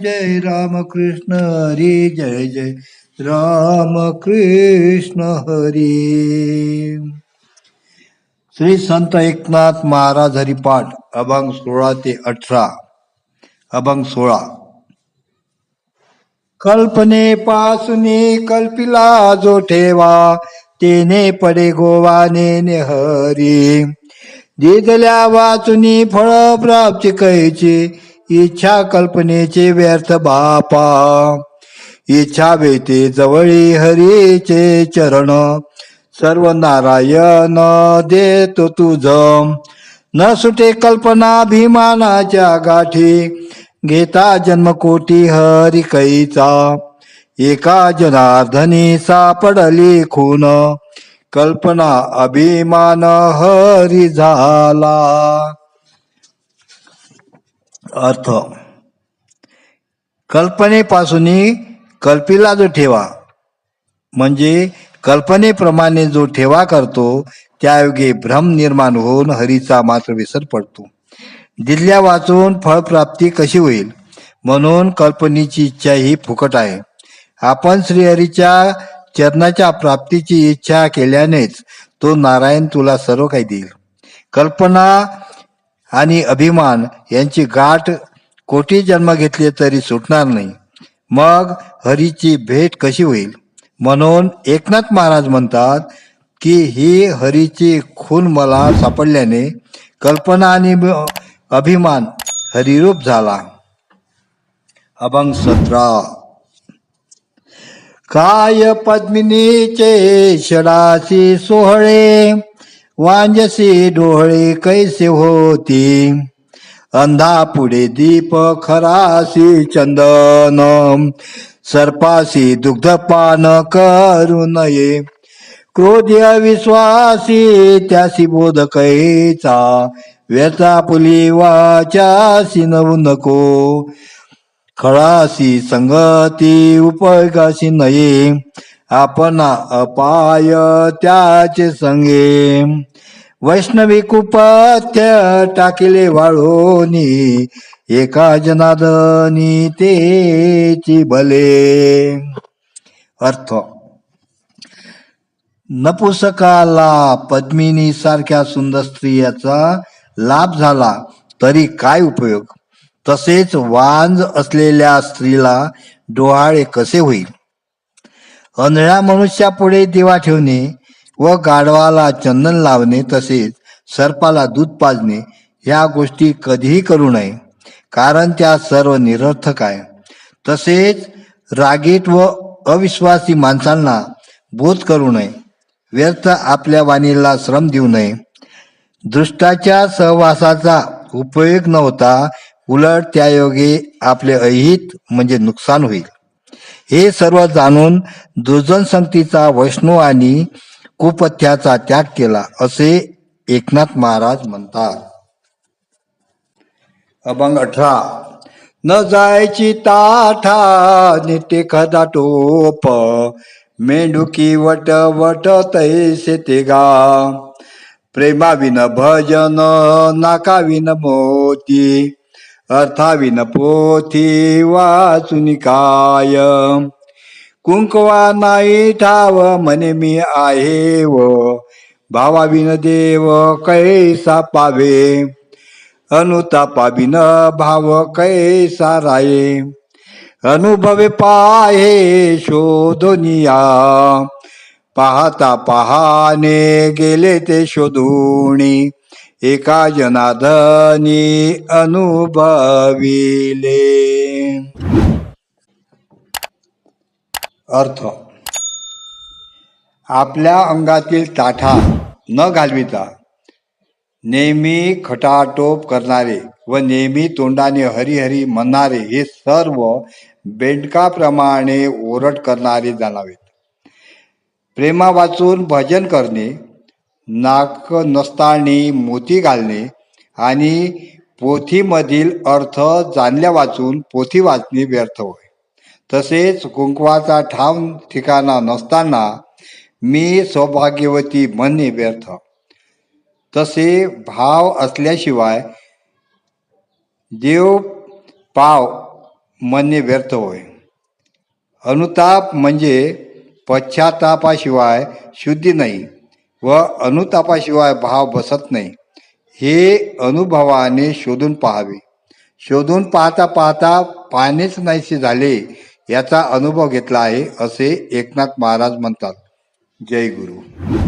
जय राम कृष्ण हरी जय जय राम कृष्ण हरी। श्री संत एकनाथ महाराज हरिपाठ अभंग सोळा ते अठरा अभंग सोळा। कल्पनेपासून कल्पिला जो ठेवा तेने पडे गोवाने ने हरी दिदल्या वाचुनी फळ प्राप्ती कैची इच्छा कल्पनेचे व्यर्थ बापा. इच्छा वेते जवळी हरीचे चरण. सर्व नारायण देतो तुझ. न सुटे कल्पना भीमानाच्या गाठी. घेता जन्मकोटी हरी कैचा. एका जनार्दनी सापडली खून. कल्पना अभिमान हरी झाला. अर्थ. कल्पनेपासून कल्पिला जो ठेवा म्हणजे कल्पनेप्रमाणे जो ठेवा करतो त्यायोगे भ्रम निर्माण होऊन हरीचा मात्र विसर पडतो. दिल्या वाचून फळप्राप्ती कशी होईल? म्हणून कल्पनेची इच्छा ही फुकट आहे. आपण श्रीहरीच्या चरणाच्या प्राप्तीची इच्छा केल्यानेच तो नारायण तुला सर्व काही देईल. कल्पना आणि अभिमान यांची गाठ कोटी जन्म घेतले तरी सुटणार नाही. मग हरीची भेट कशी होईल? म्हणून एकनाथ महाराज म्हणतात की ही हरीची खून मला सापडल्याने कल्पना आणि अभिमान हरिरूप झाला. अभंग सतरा. काय पद्मिनीचे षडासी सोहळे? वांजसी डोहळे कैसे होती? अंधा पुढे दीप खरासी चंदन सर्पासी दुग्धपान करू नये. क्रोधी अविश्वासी त्यासी बोध कैचा व्यथा पुली वाचासी नवू नको. खळासी संगती उपयोगाशी नये. आपण अपाय त्याचे संगे. वैष्णवी कुपत्य टाकिले वाळोनी एका जनादनी तेची भले अर्थ. नपुसकाला पद्मिनी सारख्या सुंदर स्त्रियाचा लाभ झाला तरी काय उपयोग? तसेच वांज असलेल्या स्त्रीला डोहाळे कसे होईल? अनळ्या मनुष्यापुढे दिवा ठेवणे व गाढवाला चंदन लावणे तसेच सर्पाला दूध पाजणे ह्या गोष्टी कधीही करू नये कारण त्या सर्व निरर्थक आहे. तसेच रागीट व अविश्वासी माणसांना बोध करू नये व्यर्थ आपल्या वाणीला श्रम देऊ नये. दृष्टाच्या सहवासाचा उपयोग न होता उलट त्यायोगे आपले अहित म्हणजे नुकसान होईल. हे सर्व जाणून दुर्जन संगतीचा वैष्णव आणि कुपथ्याचा त्याग केला असे एकनाथ महाराज म्हणतात. अभंग अठरा. न जायची ताठा नित्य खदा टोप मेंढुकी वट वट तैसे ते गा प्रेमाविन भजन नाकाविन मोती अर्थाविन पोथी वाचून काय कुंकवा नाही ठाव म्हणे मी आहे व. भावाविन देव कैसा पावे? अनुतापाविन भाव कैसा राये? अनुभवे पाहे शोधनिया. पाहता पहाने गेले ते शोधुणी. एका जनाधनी अनुभविले. अर्थ. आपल्या अंगातील ताठा न घालविता नेहमी खटाटोप करणारे व नेहमी तोंडाने हरिहरी म्हणणारे हे सर्व बेंडकाप्रमाणे ओरड करणारे जाणावेत. प्रेमा वाचून भजन करणे नाक नसतानी मोती घालणे आणि पोथीमधील अर्थ जाणल्या वाचून पोथी वाचणे व्यर्थ होय. तसेच कुंकवाचा ठाम ठिकाणा नसताना मी सौभाग्यवती म्हणणे व्यर्थ. तसे भाव असल्याशिवाय देव पाव म्हणणे व्यर्थ होय. अनुताप म्हणजे पश्चातापाशिवाय शुद्धी नाही. व अनुतापाशिवाय भाव बसत नाही. हे अनुभवाने शोधून पाहावे. शोधून पाहता पाहता पाहणेच नाहीसे झाले याचा अनुभव घेतला आहे असे एकनाथ महाराज म्हणतात. जय गुरु.